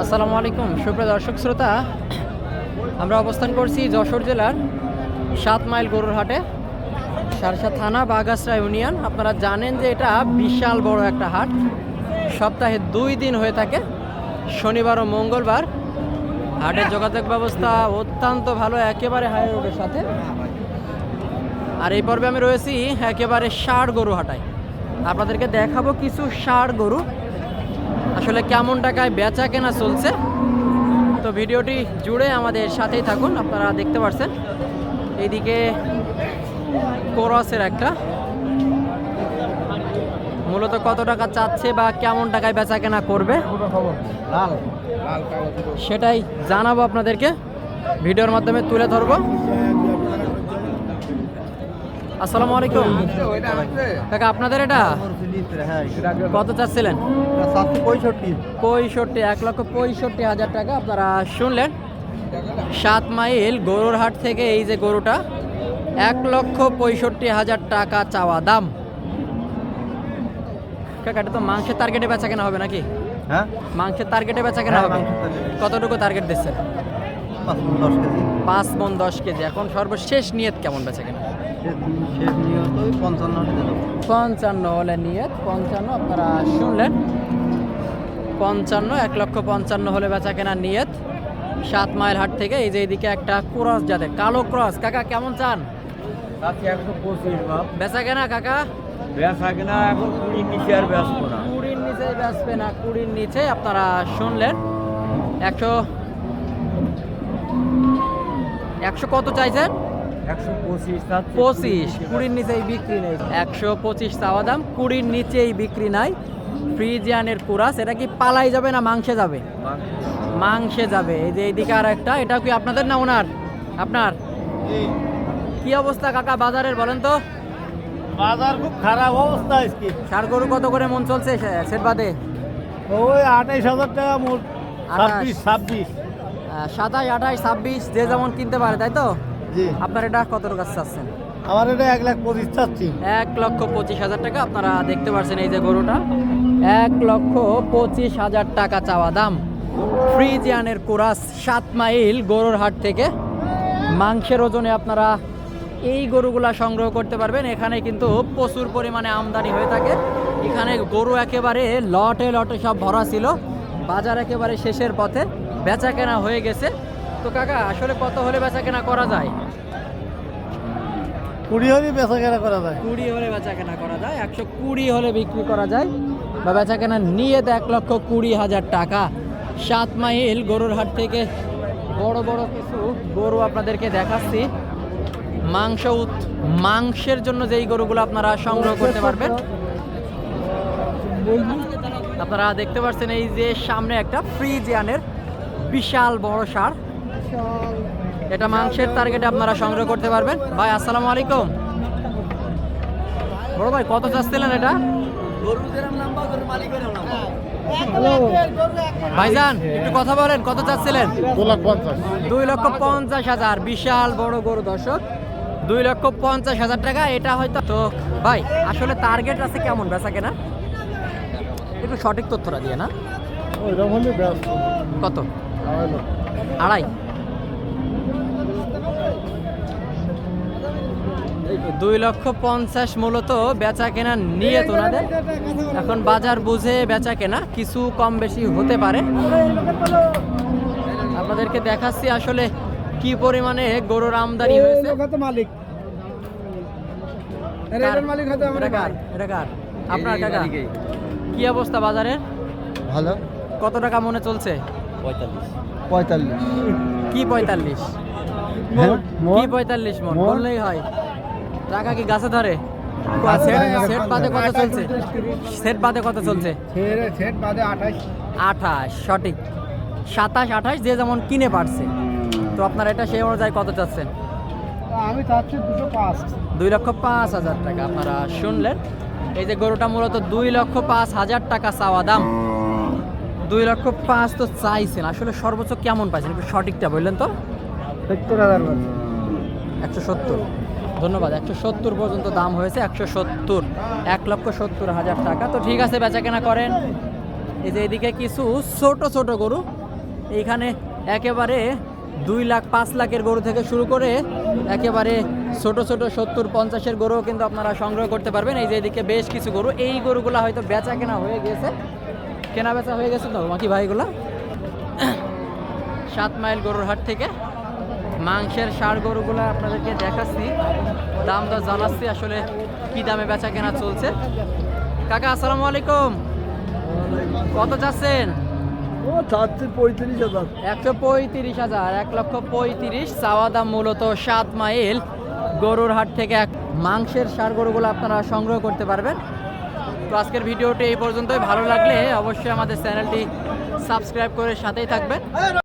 আসসালামু আলাইকুম, সুপ্রিয় দর্শক শ্রোতা, আমরা অবস্থান করছি যশোর জেলার সাত মাইল গরুর হাটে, সারসা থানা বাগাসরা ইউনিয়ন। আপনারা জানেন যে এটা বিশাল বড় একটা হাট। সপ্তাহে দুই দিন হয়ে থাকে, শনিবার ও মঙ্গলবার। হাটের যোগাযোগ ব্যবস্থা অত্যন্ত ভালো, একেবারে হাই রোডের সাথে। আর এই পর্বে আমি রয়েছি একেবারে ষাড় গরু হাটায়। আপনাদেরকে দেখাবো কিছু ষাড় গরু। আসলে কেমন টাকায় বেচা কেনা চলছে? তো ভিডিওটি জুড়ে আমাদের সাথেই থাকুন আপনারা দেখতে পাচ্ছেন এইদিকে কোরসের একটা। মূলত কত টাকা চাচ্ছে বা কেমন টাকায় বেচা কেনা করবে? সেটাই জানাব আপনাদেরকে। ভিডিওর মাধ্যমে তুলে ধরবো। আসসালামু আলাইকুম। কাকা আপনাদের এটা কত চাচ্ছিলেন? পঁয়ষট্টি পঁয়ষট্টি এক লক্ষ পঁয়ষট্টি হাজার টাকা। আপনারা শুনলেন সাত মাইল গরুর হাট থেকে এই যে গরুটা এক লক্ষ পঁয়ষট্টি হাজার টাকা চাওয়া দাম। কাকা এটা তো মাংসের টার্গেটে বেচা কেনা হবে নাকি? হ্যাঁ? মাংসের টার্গেটে বেচা কেনা হবে? কতটুকু টার্গেট দিচ্ছেন? পাঁচ মণ দশ কেজি। মন দশ কেজি। এখন সর্বশেষ নিয়ত কেমন বেচা কেনা? পঞ্চান্ন পঞ্চান্ন হলে নিয়ত পঞ্চান্ন আপনারা শুনলেন। পঞ্চান্ন এক লক্ষ পঞ্চান্ন হলে বেচা কেনার নিয়ত। সাত মাইল হাট থেকে এই যে এইদিকে একটা ক্রস যাতে কালো ক্রস। কাকা কেমন চান? একশো পঁচিশ বেচা কেনা কাকা? আগে এখন কুড়ি নিচে আর ব্যাস না। কুড়ির নিচে বেচবে না কুড়ির নিচে আপনারা শুনলেন। একশো একশো কত চাইছেন? পঁচিশ কুড়ির নিচেই বিক্রি নেই। একশো পঁচিশ চাওয়া দাম কুড়ির নিচেই বিক্রি নাই। ফ্রিজিয়ানের কুরাস এটা কি পালাই যাবে না মাংসে যাবে? মাংসে যাবে। এই যে এইদিকে আর একটা এটা কি আপনাদের না ওনার? আপনার? কি অবস্থা কাকা বাজারের বলেন তো? বাজার খুব খারাপ অবস্থা আজকে। সার গরু কত করে মন চলছে সেট বাদে? ওই আঠাইশ হাজার টাকা মোট। ছাব্বিশ ছাব্বিশ। সাতাশ আঠাশ ছাব্বিশ যে যেমন কিনতে পারে তাই তো? আপনার এটা কত টাকা চাচ্ছেন? আমার এটা এক লাখ পঁচিশ চাচ্ছি। এক লক্ষ পঁচিশ হাজার টাকা। আপনারা দেখতে পাচ্ছেন এই যে গরুটা। এক লক্ষ পঁচিশ হাজার টাকা চাওয়া দাম। ফ্রিজিয়ানের কোরাস সাত মাইল গরুর হাট থেকে। মাংসের ওজনে আপনারা এই গরুগুলা সংগ্রহ করতে পারবেন। এখানে কিন্তু প্রচুর পরিমাণে আমদানি হয়ে থাকে। এখানে গরু একেবারে লটে লটে সব ভরা ছিল। বাজার একেবারে শেষের পথে বেচা কেনা হয়ে গেছে। তো কাকা আসলে কত হলে বেচা কেনা করা যায়? কুড়ি হলেই বেচা কেনা করা যায়। কুড়ি হলে বেচা কেনা করা যায় একশো কুড়ি হলে বিক্রি করা যায় বা বেচা কেনা নিয়ে তো এক লক্ষ কুড়ি হাজার টাকা। সাত মাইল গরুর হাট থেকে বড় বড় কিছু গরু আপনাদেরকে দেখাচ্ছি। মাংস মাংসের জন্য যেই গরুগুলো আপনারা সংগ্রহ করতে পারবেন। আপনারা দেখতে পাচ্ছেন এই যে সামনে একটা ফ্রিজিয়ানের বিশাল বড় সার। এটা মাংসের টার্গেটে আপনারা সংগ্রহ করতে পারবেন। ভাই আসসালামু আলাইকুম। বড় ভাই কত চাচ্ছিলেন এটা? ভাইজান একটু কথা বলেন কত চাচ্ছিলেন? দুই লক্ষ পঞ্চাশ হাজার বিশাল বড় গরু দর্শক। দুই লক্ষ পঞ্চাশ হাজার টাকা এটা হয়তো তো ভাই আসলে টার্গেট আছে কেমন বেচা কেনা? একটু সঠিক তথ্যটা দিয়ে না। কত? আড়াই। দুই লক্ষ পঞ্চাশ মূলত বেচা কেনা নিয়ে তোনাদের এখন বাজার বুঝে বেচা কেনা কিছু কম বেশি হতে পারে। আপনাদেরকে দেখাচ্ছি আসলে কি পরিমাণে গরুর আমদানি হয়েছে। মালিক। কার? এটা কার? এটা কার? আপনার কাকা? কি অবস্থা বাজারের? ভালো। কত টাকা মনে চলছে? পঁয়তাল্লিশ। পঁয়তাল্লিশ। কি পঁয়তাল্লিশ? হ্যাঁ, কি? পঁয়তাল্লিশ মন? বললেই হয়। টাকা কি গাছে ধরে? সেট- বাদে কত চলছে? সেট বাদে কত চলছে? সেট বাদে আঠাশ। আঠাশ সঠিক। সাতাশ আঠাশ যে যেমন কিনে পারছে। তো আপনার এটা সেই অনুযায়ী কত চাচ্ছেন? আমি চাচ্ছি দুটো পাঁচ। দুই লক্ষ পাঁচ হাজার টাকা। আপনারা শুনলেন। এই যে গরুটা মূলত দুই লক্ষ পাঁচ হাজার টাকা চাওয়া দাম। দুই লক্ষ পাঁচ তো চাইছেন। আসলে সর্বোচ্চ কেমন পাইছেন? একটু সঠিকটা বললেন তো? সত্তর হাজার একশো সত্তর। ধন্যবাদ একশো সত্তর পর্যন্ত দাম হয়েছে একশো সত্তর। এক লক্ষ সত্তর হাজার টাকা। তো ঠিক আছে বেচা কেনা করেন। এই যে এদিকে কিছু ছোট ছোট গরু। এইখানে একেবারে দুই লাখ পাঁচ লাখের গরু থেকে শুরু করে একেবারে ছোট ছোট সত্তর পঞ্চাশের গরুও কিন্তু আপনারা সংগ্রহ করতে পারবেন। এই যে এদিকে বেশ কিছু গরু। এই গরুগুলো হয়তো বেচা কেনা হয়ে গেছে কেনা বেচা হয়ে গেছে তো বাকি ভাইগুলা? সাত মাইল গরুর হাট থেকে মাংসের সার গরুগুলো আপনাদেরকে দেখাচ্ছি। দাম দর জানাচ্ছি আসলে কি দামে বেচা কেনা চলছে। কাকা আসসালামু আলাইকুম। কত চাচ্ছেন একশো পঁয়ত্রিশ হাজার এক লক্ষ পঁয়ত্রিশ। চাওয়া দাম মূলত সাত মাইল গরুর হাট থেকে এক মাংসের সার গরুগুলো আপনারা সংগ্রহ করতে পারবেন। তো আজকের ভিডিওটি এই পর্যন্তই। ভালো লাগলে অবশ্যই আমাদের চ্যানেলটি সাবস্ক্রাইব করে সাথেই থাকবেন।